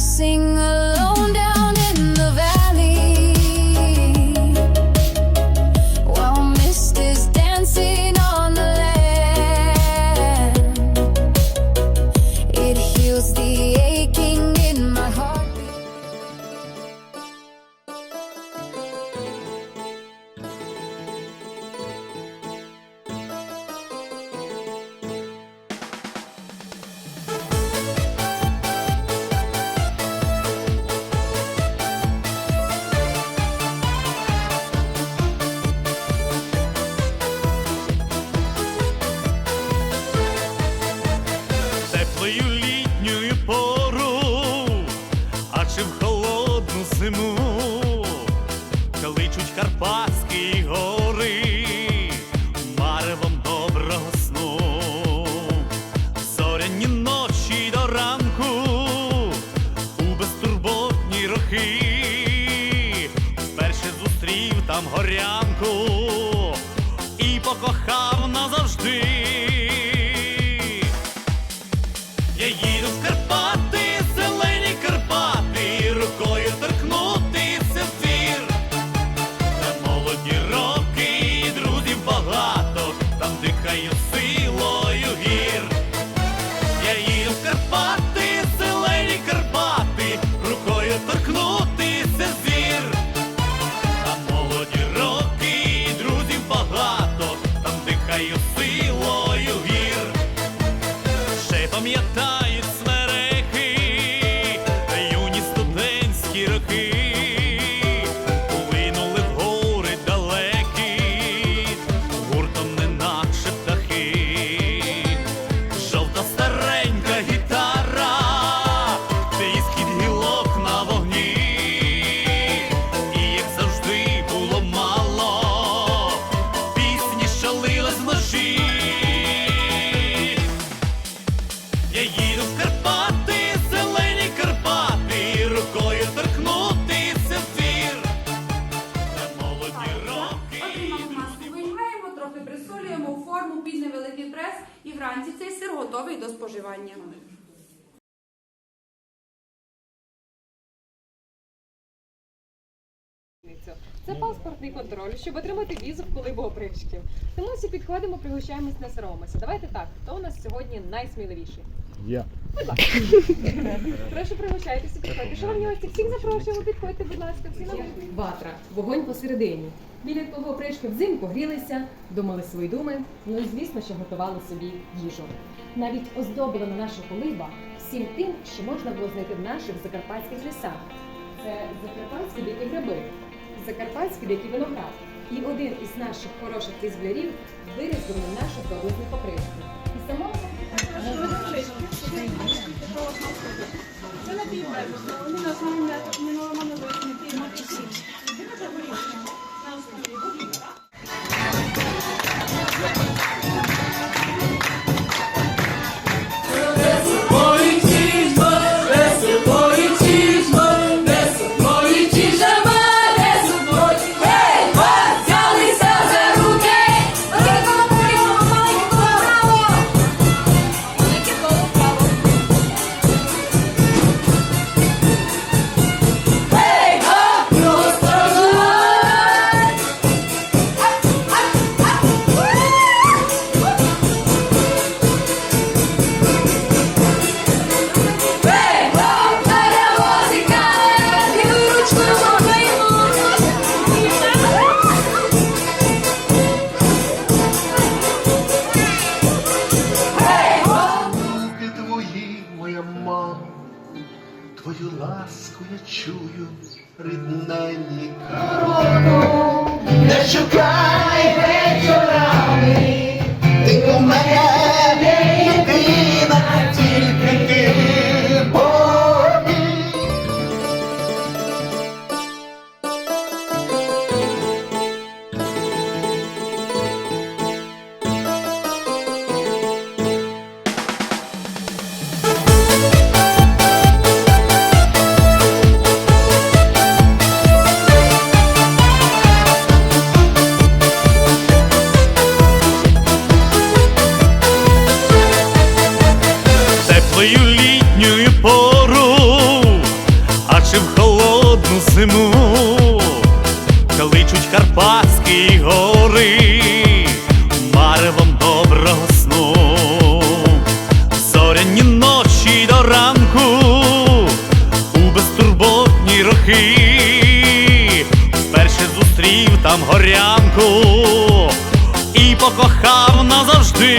single кличуть Карпатські гори маревом доброго сну, зоряні ночі до ранку у безтурботні роки, вперше зустрів там горянку і покохав назавжди. У форму під невеликий прес і вранці цей сир готовий до споживання. Це паспортний контроль, щоб отримати візу в колибу пришків. Тому всі підходимо, пригощаємось, не соромимося. Давайте так, хто у нас сьогодні найсміливіший? Я. Будь ласка. Прошу пригощайтеся, підходьте. Шановні гості, всіх запрошуємо, підходьте, будь ласка, всі на Ватра, вогонь посередині. Біля того опришки взимку грілися, думали свої думи, ну і звісно, що готували собі їжу. Навіть оздоблена наша колиба всім тим, що можна було знайти в наших закарпатських лісах. Це закарпатські дикі гриби, закарпатський дикий виноград. І один із наших хороших різблярів вирізбив на нашу корисну покривку. І самого Gracias. Твою ласку я чую, рідненька. Не шукай вечорами, сни, маревом доброго сну, зоряні ночі до ранку, у безтурботні роки, вперше зустрів там горянку і покохав назавжди.